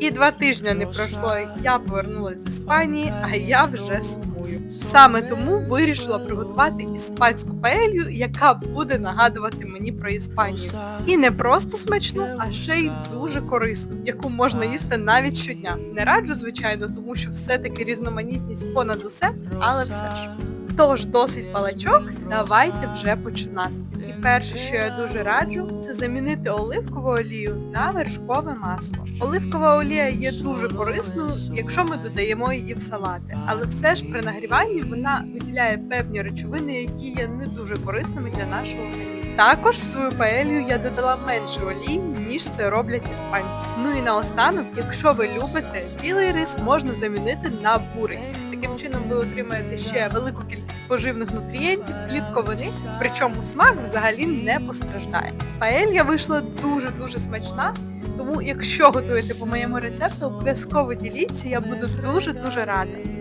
І два тижні не пройшло, як я повернулася з Іспанії, а я вже сумую. Саме тому вирішила приготувати іспанську паелью, яка буде нагадувати мені про Іспанію. І не просто смачну, а ще й дуже корисну, яку можна їсти навіть щодня. Не раджу, звичайно, тому що все-таки різноманітність понад усе, але все ж. Тож досить палачок, давайте вже починати. І перше, що я дуже раджу, це замінити оливкову олію на вершкове масло. Оливкова олія є дуже корисною, якщо ми додаємо її в салати, але все ж при нагріванні вона виділяє певні речовини, які є не дуже корисними для нашого організму. Також в свою паелью я додала менше олії, ніж це роблять іспанці. Ну і наостанок, якщо ви любите, білий рис можна замінити на бурий. Таким чином ви отримаєте ще велику кількість поживних нутрієнтів, клітковини, причому смак взагалі не постраждає. Паелья вийшла дуже-дуже смачна, тому якщо готуєте по моєму рецепту, обов'язково діліться, я буду дуже-дуже рада.